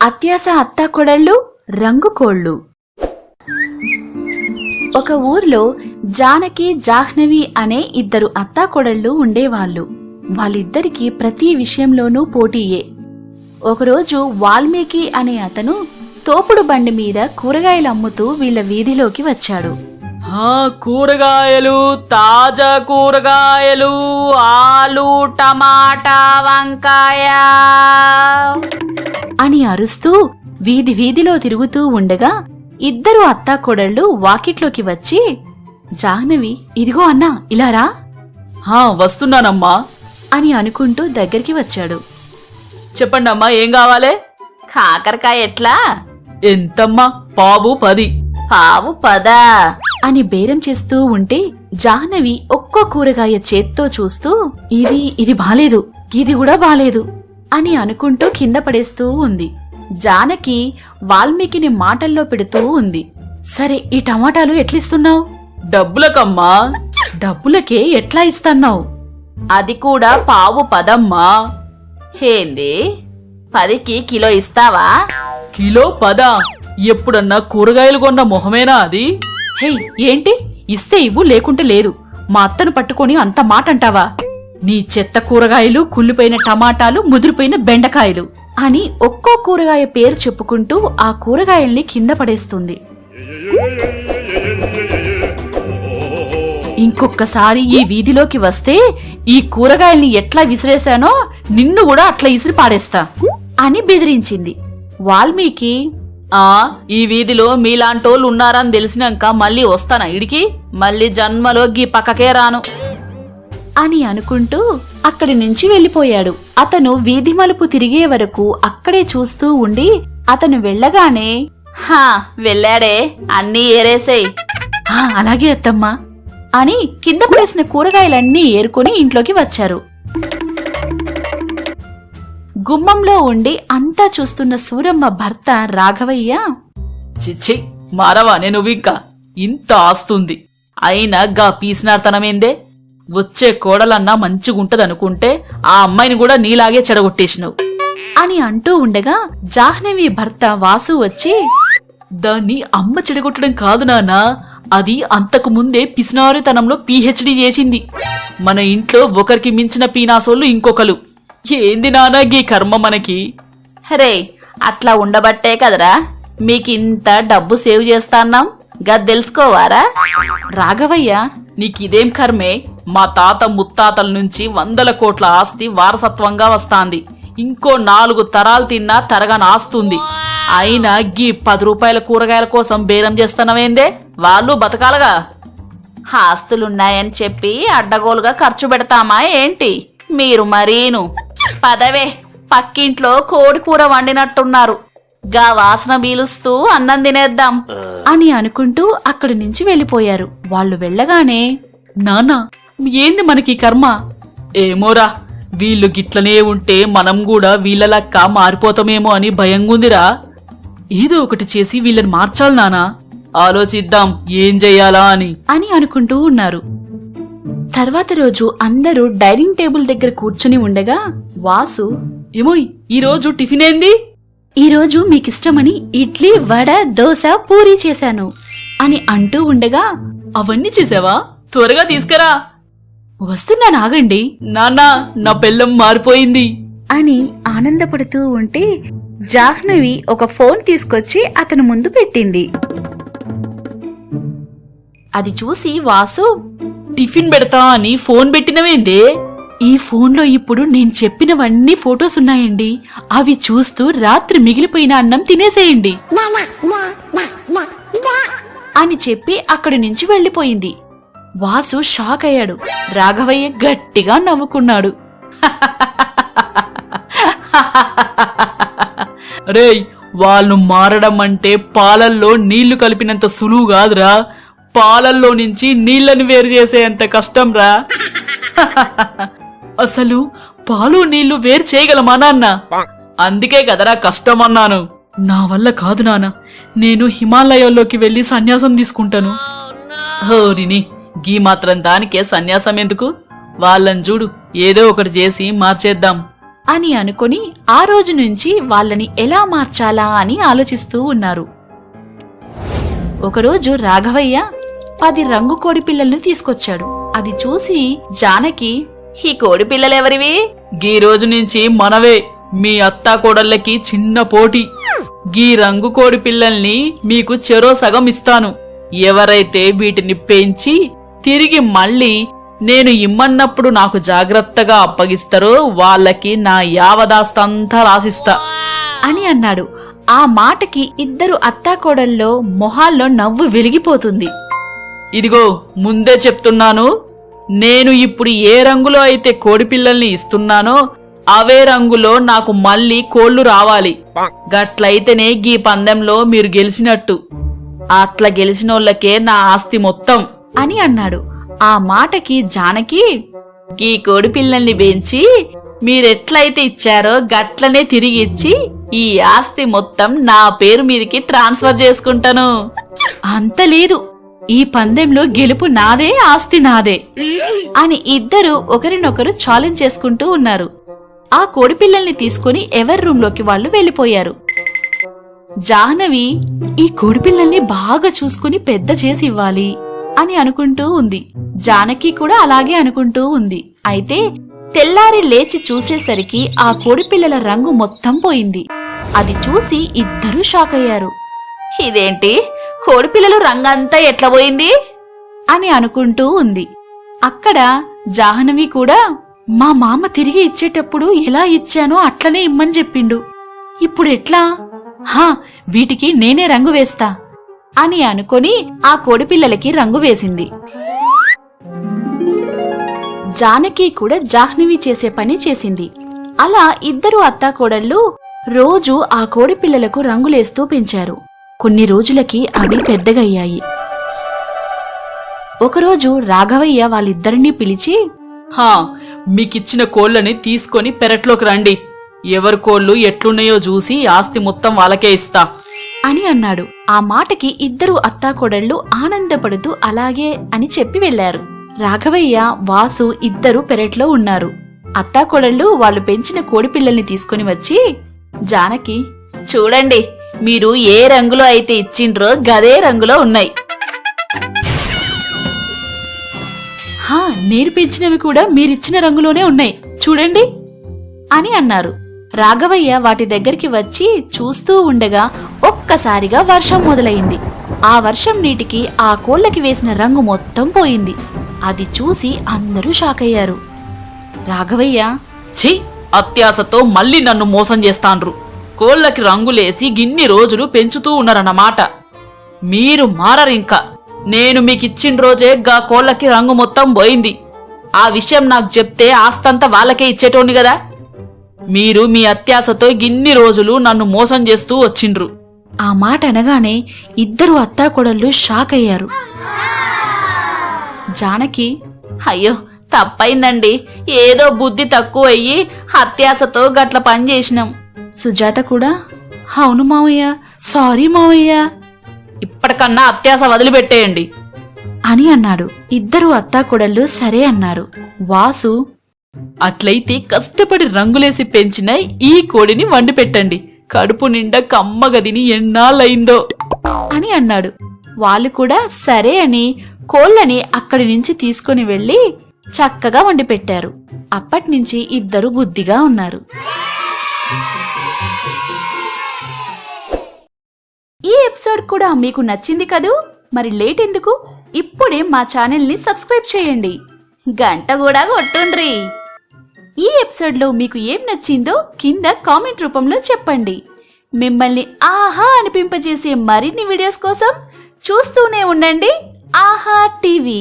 అత్యాస అత్తాకొడళ్ళు రంగు కోళ్ళు. ఒక ఊర్లో జానకి జాహ్నవి అనే ఇద్దరు అత్తాకొడళ్ళు ఉండేవాళ్ళు. వాళ్ళిద్దరికీ ప్రతి విషయంలోనూ పోటీయే. ఒకరోజు వాల్మీకి అనే అతను తోపుడు బండి మీద కూరగాయలు అమ్ముతూ వీళ్ళ వీధిలోకి వచ్చాడు. కూరగాయలు తాజా కూరగాయలు ఆలు టమాటా వంకాయ. అని అరుస్తూ వీధి వీధిలో తిరుగుతూ ఉండగా ఇద్దరు అత్తాకొడళ్ళు వాకిట్లోకి వచ్చి జాహ్నవి ఇదిగో అన్నా ఇలా రా. హా వస్తున్నానమ్మా. అని అనుకుంటూ దగ్గరికి వచ్చాడు. చెప్పండి అమ్మా ఏం కావాలి? కాకరకాయ ఎట్లా? ఎంతమ్మా పావు పది. పావు పదా? అని బేరం చేస్తూ ఉంటే జాహ్నవి ఒక్కో కూరగాయ చేత్తో చూస్తూ ఇది ఇది బాలేదు ఇది కూడా బాలేదు. అని అనుకుంటూ కింద పడేస్తూ ఉంది. జానకి వాల్మీకిని మాటల్లో పెడుతూ ఉంది. సరే ఈ టమాటాలు ఎట్లిస్తున్నావు? డబ్బులకమ్మా. డబ్బులకే ఎట్లా ఇస్తన్నావు? అది కూడా పావు పదమ్మా. హేంది పదికి కిలో ఇస్తావా? కిలో పదా. ఎప్పుడన్నా కూరగాయలు కొన్న మొహమేనా అది? హే ఏంటి? ఇస్తే ఇవ్వు లేకుంటే లేదు. మా అత్తను పట్టుకొని అంత మాట అంటావా నీ చెత్త కూరగాయలు కుళ్ళిపోయిన టమాటాలు ముదిరిపోయిన బెండకాయలు అని ఒక్కో కూరగాయ పేరు చెప్పుకుంటూ ఆ కూరగాయల్ని కింద పడేస్తుంది. ఇంకొక్కసారి ఈ వీధిలోకి వస్తే ఈ కూరగాయల్ని ఎట్లా విసిరేశానో నిన్ను కూడా అట్లా ఇసిరి పాడేస్తా అని బెదిరించింది. వాల్మీకి ఆ ఈ వీధిలో మీలాంటోళ్ళు ఉన్నారని తెలిసినాక మళ్ళీ వస్తానా ఇడికి? మళ్ళీ జన్మలో గీ పక్కకే రాను. అని అనుకుంటూ అక్కడి నుంచి వెళ్ళిపోయాడు. అతను వీధి మలుపు తిరిగే వరకు అక్కడే చూస్తూ ఉండి అతను వెళ్ళగానే హా వెళ్ళాడే అన్నీ ఏరేసేయ్. అలాగే అత్తమ్మా అని కింద పడేసిన కూరగాయలన్నీ ఏరుకొని ఇంట్లోకి వచ్చారు. గుమ్మంలో ఉండి అంతా చూస్తున్న సూరమ్మ భర్త రాఘవయ్య చిచ్చి మారవా నేను ఇంకా ఇంత ఆస్తుంది. అయినా గా పీసినార్తనమేందే? వచ్చే కోడలన్నా మంచిగుంటదనుకుంటే ఆ అమ్మాయిని కూడా నీలాగే చెడగొట్టేసినావు. అని అంటూ ఉండగా జాహ్నవి భర్త వాసు వచ్చి దాన్ని అమ్మ చెడగొట్టడం కాదు నాన్నా. అది అంతకు ముందే పిసినారితనంలో పీహెచ్డీ చేసింది. మన ఇంట్లో ఒకరికి మించిన పీనాసోళ్ళు ఇంకొకరు. ఏంది నానా గీ కర్మ మనకి? రే అట్లా ఉండబట్టే కదరా. మీకింత డబ్బు సేవ్ చేస్తాన్నాం గది తెలుసుకోవారా? రాఘవయ్య నీకిదేం కర్మే? మా తాత ముత్తాతల నుంచి వందల కోట్ల ఆస్తి వారసత్వంగా వస్తాంది. ఇంకో నాలుగు తరాలు తిన్నా తరగా నాస్తుంది అయినా గీ పది రూపాయల కూరగాయల కోసం బేరం చేస్తున్నావేందే? వాళ్ళు బతకాలగా. ఆస్తులున్నాయని చెప్పి అడ్డగోలుగా ఖర్చు పెడతామా ఏంటి? మీరు మరీను. పదవే. పక్కింట్లో కోడి కూర వండినట్టున్నారు. గా వాసన పీలుస్తూ అన్నం తినేద్దాం అని అనుకుంటూ అక్కడి నుంచి వెళ్ళిపోయారు. వాళ్ళు వెళ్ళగానే నానా ఏంది మనకి కర్మ? ఏమోరా వీళ్ళు గిట్లనే ఉంటే మనం కూడా వీళ్ళ లెక్క మారిపోతామేమో అని భయంగుందిరా. ఏదో ఒకటి చేసి వీళ్ళని మార్చాలి నానా ఆలోచిద్దాం ఏం చెయ్యాలా అని. అని అనుకుంటూ ఉన్నారు. తర్వాత రోజు అందరూ డైనింగ్ టేబుల్ దగ్గర కూర్చుని ఉండగా వాసు ఏమోయ్ ఈ రోజు టిఫిన్ ఏంది? ఈ రోజు మీకిష్టమని ఇడ్లీ వడ దోశ పూరీ చేశాను. అని అంటూ ఉండగా అవన్నీ చేసావా? త్వరగా తీసుకురా. వస్తున్నా నాగండి. నాన్న నా పెళ్ళం మారిపోయింది. అని ఆనందపడుతూ ఉంటే జాహ్నవి ఒక ఫోన్ తీసుకొచ్చి అతని ముందు పెట్టింది. అది చూసి వాసు టిఫిన్ పెడతా అని ఫోన్ పెట్టినవేందే ఈ ఫోన్లో ఇప్పుడు నేను చెప్పినవన్నీ ఫొటోస్ ఉన్నాయండి. అవి చూస్తూ రాత్రి మిగిలిపోయిన అన్నం తినేసేయండి. అని చెప్పి అక్కడి నుంచి వెళ్ళిపోయింది. వాసు షాక్ అయ్యాడు. రాఘవయ్య గట్టిగా నవ్వుకున్నాడు. రేయ్ వాళ్ళు మారడం అంటే పాలల్లో నీళ్ళు కలిపినంత సులువు కాదురా. పాలల్లో నుంచి నీళ్ళను వేరు చేసేంత కష్టం రా అసలు పాలు నీళ్ళు వేరు చేయగలమా నాన్న? అందుకే కదరా కష్టం అన్నాను నా వల్ల కాదు నాన్న. నేను హిమాలయాల్లోకి వెళ్ళి సన్యాసం తీసుకుంటాను. హోరిని గీ మాత్రం దానికే సన్యాసం ఎందుకు? వాళ్ళని చూడు ఏదో ఒకటి చేసి మార్చేద్దాం. అని అనుకొని ఆ రోజు నుంచి వాళ్ళని ఎలా మార్చాలా అని ఆలోచిస్తూ ఉన్నారు. ఒకరోజు రాఘవయ్య పది రంగు కోడి పిల్లల్ని తీసుకొచ్చాడు. అది చూసి జానకి ఈ కోడి పిల్లలెవరివి? గీ రోజు నుంచి మనవే మీ అత్తా కోడళ్ళకి చిన్న పోటీ. గీ రంగు కోడి పిల్లల్ని మీకు చెరో సగం ఇస్తాను. ఎవరైతే వీటిని పెంచి తిరిగి మళ్ళీ నేను ఇమ్మన్నప్పుడు నాకు జాగ్రత్తగా అప్పగిస్తారో వాళ్ళకి నా యావదాస్తంతా రాసిస్తా. అని అన్నాడు. ఆ మాటకి ఇద్దరు అత్తాకోడల్లో మొహాల్లో నవ్వు వెలిగిపోతుంది. ఇదిగో ముందే చెప్తున్నాను నేను ఇప్పుడు ఏ రంగులో అయితే కోడి పిల్లల్ని ఇస్తున్నానో అవే రంగులో నాకు మళ్ళీ కోళ్ళు రావాలి. గట్లయితేనే గీ పందెంలో మీరు గెలిచినట్టు. అట్లా గెలిచినోళ్ళకే నా ఆస్తి మొత్తం. అని అన్నాడు. ఆ మాటకి జానకి గీ కోడి పిల్లల్ని పెంచి మీరెట్లయితే ఇచ్చారో గట్లనే తిరిగి ఇచ్చి ఈ ఆస్తి మొత్తం నా పేరు మీదకి ట్రాన్స్ఫర్ చేసుకుంటాను. అంత లేదు. ఈ పందెంలో గెలుపు నాదే ఆస్తి నాదే అని ఇద్దరు ఒకరినొకరు ఛాలెంజ్ చేసుకుంటూ ఉన్నారు. ఆ కోడిపిల్లల్ని తీసుకుని ఎవరి రూంలోకి వాళ్ళు వెళ్ళిపోయారు. జాహ్నవి ఈ కోడిపిల్లల్ని బాగా చూసుకుని పెద్ద చేసి ఇవ్వాలి అని అనుకుంటూ ఉంది. జానకి కూడా అలాగే అనుకుంటూ ఉంది. అయితే తెల్లారి లేచి చూసేసరికి ఆ కోడిపిల్లల రంగు మొత్తం పోయింది. అది చూసి ఇద్దరూ షాక్ అయ్యారు ఇదేంటి? కోడిపిల్లలు రంగంతా ఎట్లా పోయింది? అని అనుకుంటూ ఉంది. అక్కడ జాహ్నవి కూడా మా మామ తిరిగి ఇచ్చేటప్పుడు ఎలా ఇచ్చానో అట్లనే ఇమ్మని చెప్పిండు. ఇప్పుడు ఎట్లా? హా వీటికి నేనే రంగు వేస్తా. అని అనుకొని ఆ కోడిపిల్లలకి రంగు వేసింది. జానకి కూడా జాహ్నవి చేసే పని చేసింది. అలా ఇద్దరు అత్తాకోడళ్ళు రోజు ఆ కోడిపిల్లలకు రంగులేస్తూ పెంచారు. కొన్ని రోజులకి అవి పెద్దగయ్యాయి. ఒకరోజు రాఘవయ్య వాళ్ళిద్దరినీ పిలిచి హా మీకిచ్చిన కోళ్ళని తీసుకొని పెరట్లోకి రండి. ఎవరి కోళ్ళు ఎట్లున్నాయో చూసి ఆస్తి మొత్తం వాళ్ళకే ఇస్తా. అని అన్నాడు. ఆ మాటకి ఇద్దరు అత్తాకోడళ్ళు ఆనందపడుతూ అలాగే అని చెప్పి వెళ్ళారు రాఘవయ్య వాసు ఇద్దరు పెరట్లో ఉన్నారు. అత్తాకోడళ్ళు వాళ్ళు పెంచిన కోడిపిల్లల్ని తీసుకుని వచ్చి జానకి చూడండి మీరు ఏ రంగులో అయితే ఇచ్చిండ్రో గదే రంగులో ఉన్నాయి. హా నేర్పించినవి కూడా మీరిచ్చిన రంగులోనే ఉన్నాయి. చూడండి అని అన్నారు. రాఘవయ్య వాటి దగ్గరికి వచ్చి చూస్తూ ఉండగా ఒక్కసారిగా వర్షం మొదలైంది. ఆ వర్షం నీటికి ఆ కోళ్ళకి వేసిన రంగు మొత్తం పోయింది. అది చూసి అందరూ షాక్ అయ్యారు. రాఘవయ్య ఛీ అత్యాశతో మళ్ళీ నన్ను మోసం చేస్తాండ్రు. కోళ్ళకి రంగులేసి గిన్ని రోజులు పెంచుతూ ఉన్నారన్నమాట. మీరు మారరింకా నేను మీకిచ్చిన రోజే గా కోళ్ళకి రంగు మొత్తం పోయింది. ఆ విషయం నాకు చెప్తే ఆస్తంతా వాళ్ళకే ఇచ్చేటోని కదా. మీరు మీ అత్యాశతో గిన్ని రోజులు నన్ను మోసం చేస్తూ వచ్చిండ్రు. ఆ మాట అనగానే ఇద్దరు అత్తాకోడళ్ళు షాక్ అయ్యారు. జానకి అయ్యో తప్పైందండి. ఏదో బుద్ధి తక్కువ అయ్యి అత్యాశతో గట్ల పని చేసినాం. సుజాత కూడా అవును మావయ్య సారీ మావయ్య. ఇప్పటికన్నా అత్యాశ వదిలిపెట్టేయండి. అని అన్నాడు. ఇద్దరు అత్తాకోడళ్ళు సరే అన్నారు. వాసు అట్లయితే కష్టపడి రంగులేసి పెంచిన ఈ కోడిని వండి పెట్టండి కడుపు నిండా కమ్మగదిని ఎన్నాళ్ళయిందో. అని అన్నాడు. వాళ్ళు కూడా సరే అని కోళ్ళని అక్కడి నుంచి తీసుకుని వెళ్ళి చక్కగా వండి పెట్టారు అప్పట్నుంచి ఇద్దరు బుద్ధిగా ఉన్నారు. ఈ ఎపిసోడ్ కూడా మీకు నచ్చింది కదూ? మరి లేట్ ఎందుకు? ఇప్పుడే మా ఛానల్ని సబ్స్క్రైబ్ చేయండి. గంట కూడా కొట్టుండ్రి. ఈ ఎపిసోడ్లో మీకు ఏం నచ్చిందో కింద కామెంట్ రూపంలో చెప్పండి. మిమ్మల్ని ఆహా అనిపింపజేసే మరిన్ని వీడియోస్ కోసం చూస్తూనే ఉండండి ఆహా టీవీ.